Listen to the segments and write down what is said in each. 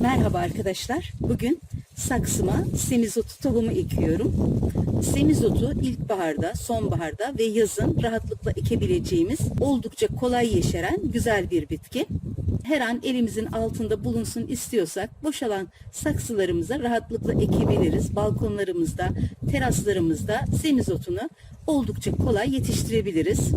Merhaba arkadaşlar. Bugün saksıma semizotu tohumu ekiyorum. Semizotu ilkbaharda, sonbaharda ve yazın rahatlıkla ekebileceğimiz oldukça kolay yeşeren güzel bir bitki. Her an elimizin altında bulunsun istiyorsak boşalan saksılarımıza rahatlıkla ekebiliriz. Balkonlarımızda, teraslarımızda semizotunu oldukça kolay yetiştirebiliriz.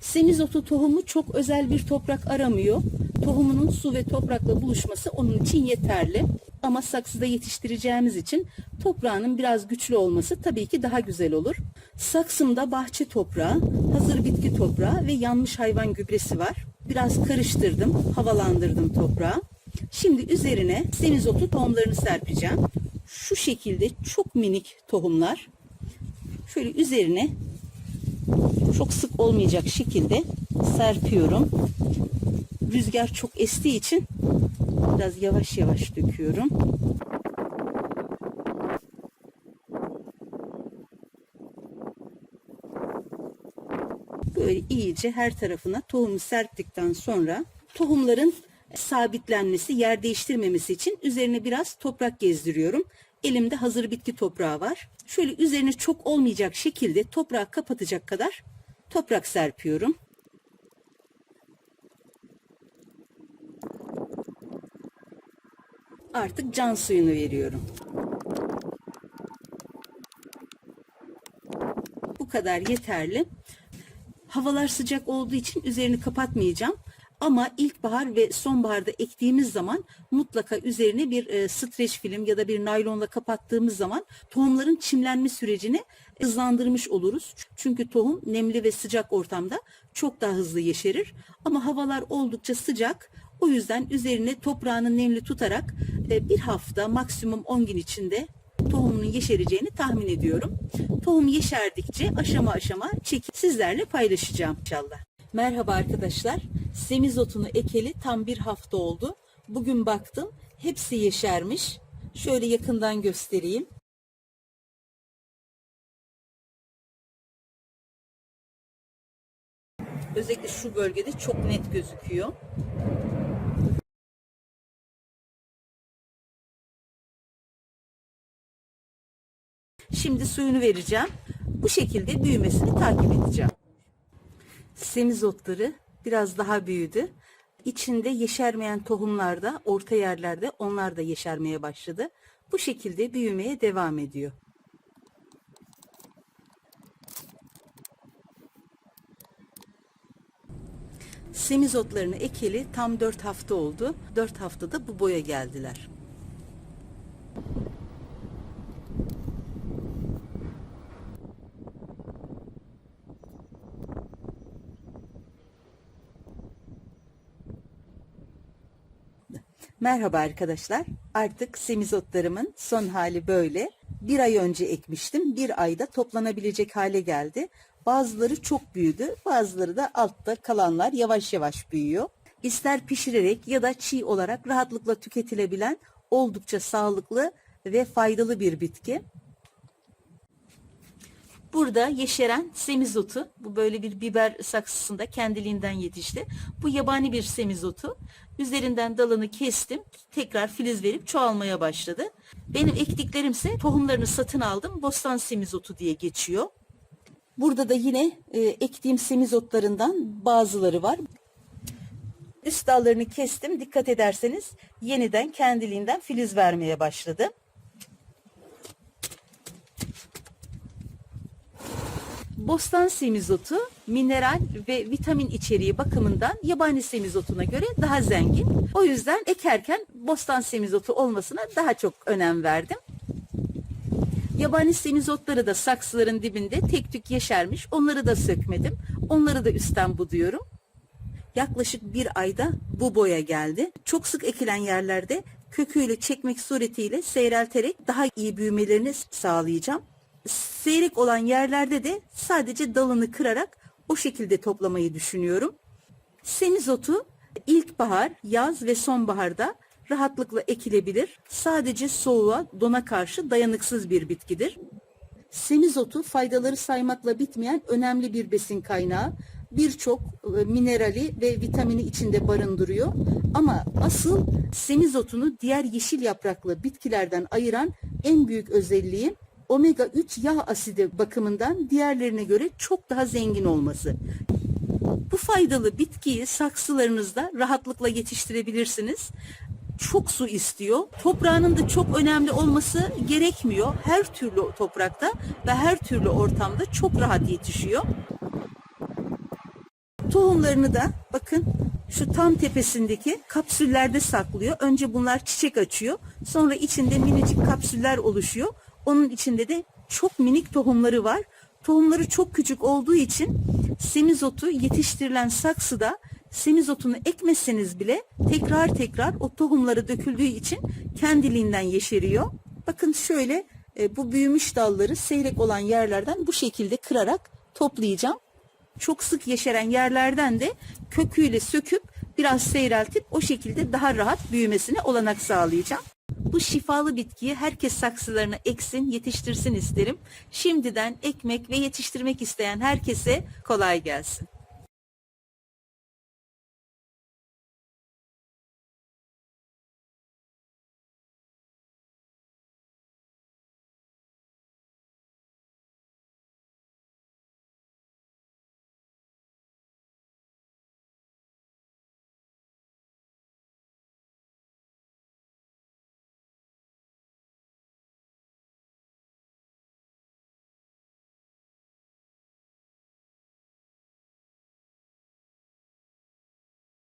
Semizotu tohumu çok özel bir toprak aramıyor. Tohumunun su ve toprakla buluşması onun için yeterli. Ama saksıda yetiştireceğimiz için toprağının biraz güçlü olması tabii ki daha güzel olur. Saksımda bahçe toprağı, hazır bitki toprağı ve yanmış hayvan gübresi var. Biraz karıştırdım, havalandırdım toprağı. Şimdi üzerine semizotu tohumlarını serpeceğim. Şu şekilde çok minik tohumlar. Şöyle üzerine çok sık olmayacak şekilde serpiyorum. Rüzgar çok estiği için biraz yavaş yavaş döküyorum. Böyle iyice her tarafına tohumu serptikten sonra tohumların sabitlenmesi, yer değiştirmemesi için üzerine biraz toprak gezdiriyorum. Elimde hazır bitki toprağı var. Şöyle üzerine çok olmayacak şekilde toprağı kapatacak kadar toprak serpiyorum. Artık can suyunu veriyorum. Bu kadar yeterli. Havalar sıcak olduğu için üzerini kapatmayacağım. Ama ilkbahar ve sonbaharda ektiğimiz zaman mutlaka üzerine bir e, streç film ya da bir naylonla kapattığımız zaman tohumların çimlenme sürecini hızlandırmış oluruz. Çünkü tohum nemli ve sıcak ortamda çok daha hızlı yeşerir. Ama havalar oldukça sıcak. O yüzden üzerine toprağını nemli tutarak e, bir hafta maksimum 10 gün içinde tohumunun yeşereceğini tahmin ediyorum. Tohum yeşerdikçe aşama aşama çekip sizlerle paylaşacağım inşallah. Merhaba arkadaşlar. Semizotunu ekeli tam bir hafta oldu. Bugün baktım hepsi yeşermiş. Şöyle yakından göstereyim. Özellikle şu bölgede çok net gözüküyor. Şimdi suyunu vereceğim. Bu şekilde büyümesini takip edeceğim. Semizotları biraz daha büyüdü. İçinde yeşermeyen tohumlarda, orta yerlerde onlar da yeşermeye başladı. Bu şekilde büyümeye devam ediyor. Semizotlarını ekeli tam 4 hafta oldu. 4 haftada bu boya geldiler. Merhaba arkadaşlar. Artık semizotlarımın son hali böyle. Bir ay önce ekmiştim. Bir ayda toplanabilecek hale geldi. Bazıları çok büyüdü. Bazıları da altta kalanlar yavaş yavaş büyüyor. İster pişirerek ya da çiğ olarak rahatlıkla tüketilebilen oldukça sağlıklı ve faydalı bir bitki. Burada yeşeren semizotu, bu böyle bir biber saksısında kendiliğinden yetişti. Bu yabani bir semizotu. Üzerinden dalını kestim. Tekrar filiz verip çoğalmaya başladı. Benim ektiklerimse tohumlarını satın aldım. Bostan semizotu diye geçiyor. Burada da yine e, ektiğim semizotlarından bazıları var. Üst dallarını kestim. Dikkat ederseniz yeniden kendiliğinden filiz vermeye başladı. Bostan semizotu mineral ve vitamin içeriği bakımından yabani semizotuna göre daha zengin. O yüzden ekerken bostan semizotu olmasına daha çok önem verdim. Yabani semizotları da saksıların dibinde tek tük yeşermiş. Onları da sökmedim. Onları da üstten buduyorum. Yaklaşık bir ayda bu boya geldi. Çok sık ekilen yerlerde köküyle çekmek suretiyle seyrelterek daha iyi büyümelerini sağlayacağım seyrek olan yerlerde de sadece dalını kırarak o şekilde toplamayı düşünüyorum. Semizotu ilkbahar, yaz ve sonbaharda rahatlıkla ekilebilir. Sadece soğuğa, dona karşı dayanıksız bir bitkidir. Semizotu faydaları saymakla bitmeyen önemli bir besin kaynağı. birçok e, minerali ve vitamini içinde barındırıyor. Ama asıl semizotunu diğer yeşil yapraklı bitkilerden ayıran en büyük özelliği omega 3 yağ asidi bakımından diğerlerine göre çok daha zengin olması. Bu faydalı bitkiyi saksılarınızda rahatlıkla yetiştirebilirsiniz. Çok su istiyor. Toprağının da çok önemli olması gerekmiyor. Her türlü toprakta ve her türlü ortamda çok rahat yetişiyor. Tohumlarını da bakın şu tam tepesindeki kapsüllerde saklıyor. Önce bunlar çiçek açıyor. Sonra içinde minicik kapsüller oluşuyor. Onun içinde de çok minik tohumları var. Tohumları çok küçük olduğu için semizotu yetiştirilen saksıda semizotunu ekmeseniz bile tekrar tekrar o tohumları döküldüğü için kendiliğinden yeşeriyor. Bakın şöyle e, bu büyümüş dalları seyrek olan yerlerden bu şekilde kırarak toplayacağım çok sık yeşeren yerlerden de köküyle söküp biraz seyreltip o şekilde daha rahat büyümesine olanak sağlayacağım. Bu şifalı bitkiyi herkes saksılarına eksin, yetiştirsin isterim. Şimdiden ekmek ve yetiştirmek isteyen herkese kolay gelsin.